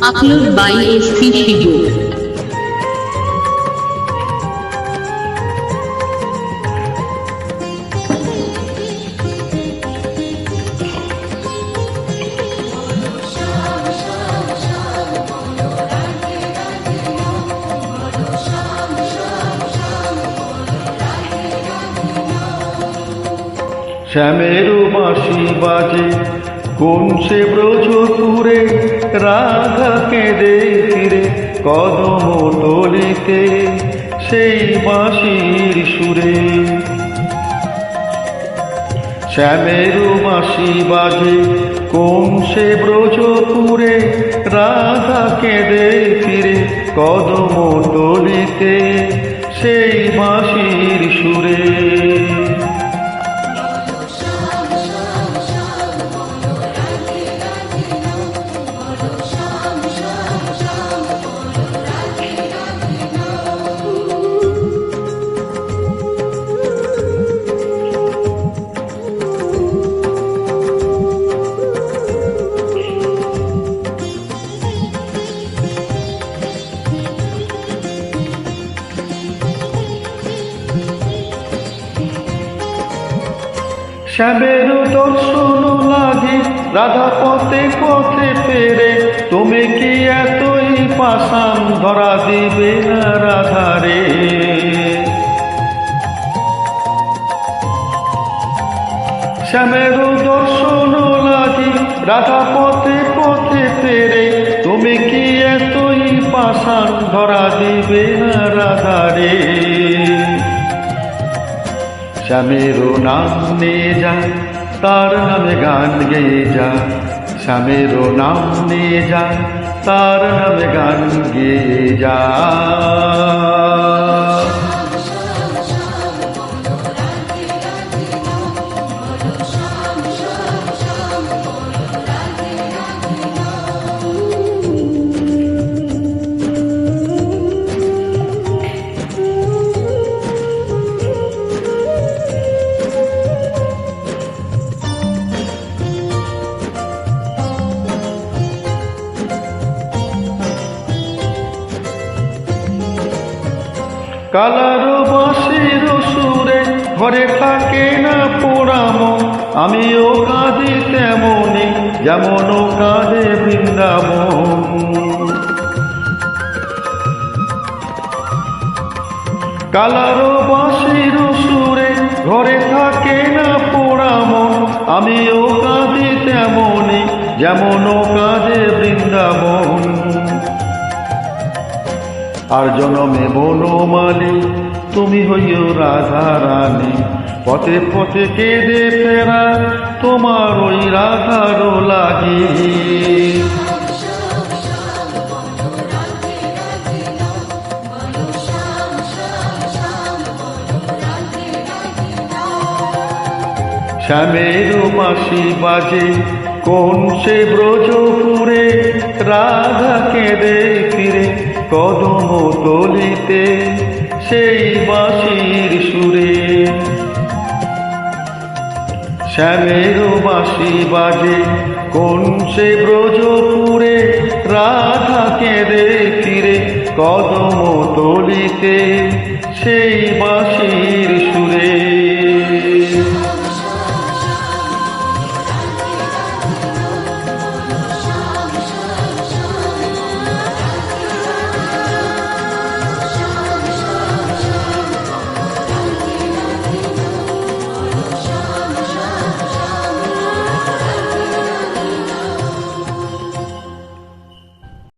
Upload by SC Shibu. শ্যামেরও বাঁশি বাজে কোন সে ব্রজপুরে রাধা কেঁদে ফিরে কদম তলিতে সেই বাঁশির সুরে। শ্যামেরও বাঁশি বাজে, কোন সে ব্রজপুরে রাধা কেঁদে ফিরে কদম তলিতে সেই বাঁশির সুরে। শ্যামের দর্শন লাগে রাধা পথে পথে ফেরে। তুমি কি এতই পাশান ধরা দিবে না রাধারে? শ্যামের দর্শন লাগে রাধা পথে পথে ফেরে। তুমি কি এতই পাশান ধরা দিবে না রাধারে? শ্যামেরও নাম নিয়ে যা, তার নামে গান গেয়ে যা। শ্যামেরও নাম নিয়ে যা, তার নামে গান গেয়ে যা। কালারো বাঁশির সুরে ঘরে থাকে না পোড়াম। আমিও কাঁদি তেমনি যেমন কাঁদে বৃন্দাবন। কালারো বাঁশির সুরে ঘরে থাকে না পোড়াম। আমিও কাঁদি তেমনি যেমন কাঁদে বৃন্দাবন। আর জনমে বনমালী তুমি হইও রাধা রানী। পথে পথে কেঁদে ফেরা, তোমার ওই রাধারও লাগি। শ্যামের মাসি বাজে, কোন সে ব্রজপুরে রাধা কেঁদে ফিরে? কদম তলিতে, সেই বাঁশির সুরে। শ্যামের বাঁশি বাজে, কোন সে ব্রজপুরে রাধাকে রে ফিরে। কদম তলিতে, সেই বা